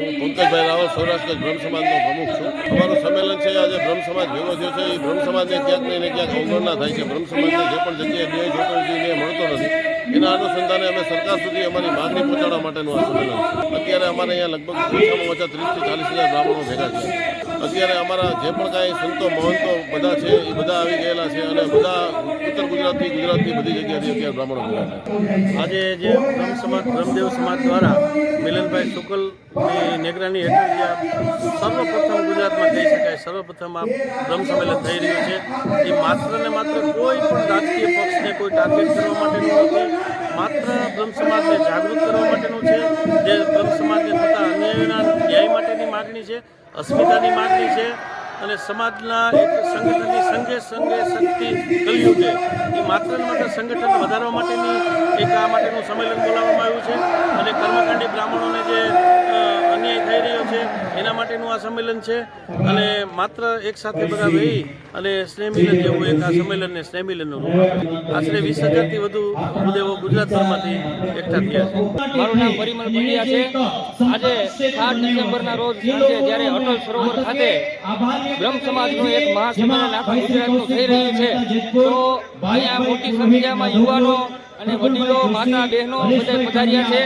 હું પંકજભાઈ રાવલ, સૌરાષ્ટ્ર બ્રહ્મ સમાજનો પ્રમુખ છું. અમારું સંમેલન છે, આજે બ્રહ્મ સમાજ ભેગો થયો છે. એ બ્રહ્મ સમાજને ક્યાંક ને ક્યાંક અવગણના થાય છે. બ્રહ્મ સમાજને જે પણ જગ્યાએ ન્યાય જોતો નથી મળતો નથી, એના અનુસંધાને અમે સરકાર સુધી અમારી માગણી પહોંચાડવા માટેનું આ સંમેલન છે. અત્યારે અમારે અહીંયા લગભગ ઓછામાં ઓછા ત્રીસથી ચાલીસ હજાર બ્રાહ્મણો ભેગા છે. અત્યારે અમારા જે પણ કાંઈ સંતો, મહંતો બધા છે, એ બધા આવી ગયેલા છે અને બધા ઉત્તર ગુજરાતથી ગુજરાતથી બધી જગ્યાથી અત્યારે બ્રાહ્મણો ભેગા છે. આજે જે બ્રહ્મ સમાજ, બ્રહ્મદેવ સમાજ દ્વારા મિલનભાઈ શુકલની નેગરાની હેઠળ જે સર્વપ્રથમ ગુજરાતમાં કહી શકાય, સર્વપ્રથમ આ બ્રહ્મ સંમેલન થઈ રહ્યું છે. એ માત્ર ને માત્ર કોઈ પણ રાજકીય પક્ષને કોઈ ટાર્ગેટ કરવા માટેનું નથી. માત્ર બ્રહ્મ સમાજને જાગૃત કરવા માટેનું છે. જે બ્રહ્મ સમાજને થતા અન્યાયના ન્યાય માટેની માગણી છે. અસ્મિતાની માગણી છે અને સમાજના એક સંગઠનની સંઘે સંઘે શક્તિ કલયુગે એ માત્ર ને માત્ર સંગઠન વધારવા માટેની એક આ માટેનું સંમેલન બોલાવવામાં આવ્યું છે અને કર્મકાંડી બ્રાહ્મણોને એના માટેનું આ સંમેલન છે. અને માત્ર એક સાથે બધા રહી અને સ્નેહમિલન જેવું એક આ સંમેલનને સ્નેહમિલનનું રૂપ આશરે વીસ હજારથી વધુ ભૂદેવો ગુજરાતભરમાંથી એકઠા થયા છે. મારું નામ પરિમલ પંડ્યા છે. આજે સાત ડિસેમ્બરના રોજ સાંજે જ્યારે અટલ સરોવર ખાતે બ્રહ્મ સમાજનું એક મહાસંમેલન આખા ગુજરાતનું થઈ રહ્યું છે, તો અહીંયા મોટી સંખ્યામાં યુવાનો અને વડીલો, માતા બહેનો બધા પધાર્યા છે.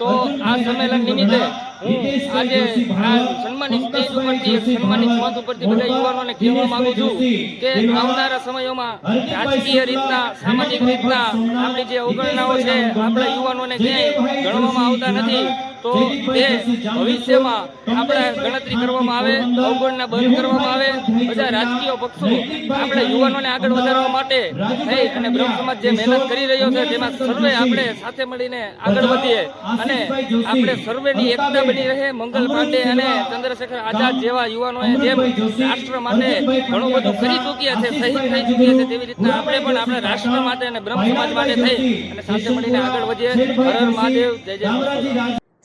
તો આ સંમેલન નિમિત્તે હું આજે આ સન્માનિત સ્ટેજ ઉપરથી એક સન્માનિત મત ઉપરથી બધા યુવાનોને કહેવા માંગુ છું કે આવનારા સમયોમાં રાજકીય રીતના સામાજિક રીતના આપણી જે અવગણનાઓ છે આપણા યુવાનોને ક્યાંય ગણવામાં આવતા નથી. તો તે ભવિષ્યમાં આપણે ગણતરી કરવામાં આવે અવગણના બંધ કરવામાં આવે બધા રાજકીય પક્ષો આપણે યુવાનોને આગળ વધારવા માટે થઈ અને બ્રહ્મ સમાજ જે મહેનત કરી રહ્યો છે તેમાં સર્વે આપણે સાથે મળીને આગળ વધીએ. અને આપણે સર્વેની એકતા બની રહે મંગલ પાંડે અને ચંદ્રશેખર આઝાદ જેવા યુવાનોએ જેમ રાષ્ટ્ર માટે ઘણું બધું કરી ચૂક્યા છે શહીદ થઈ ચૂક્યા છે તેવી રીતના આપણે પણ આપણા રાષ્ટ્ર માટે અને બ્રહ્મ સમાજ માટે થઈ. અને સાથે મળીને આગળ વધીએ. હર મહાદેવ જય જય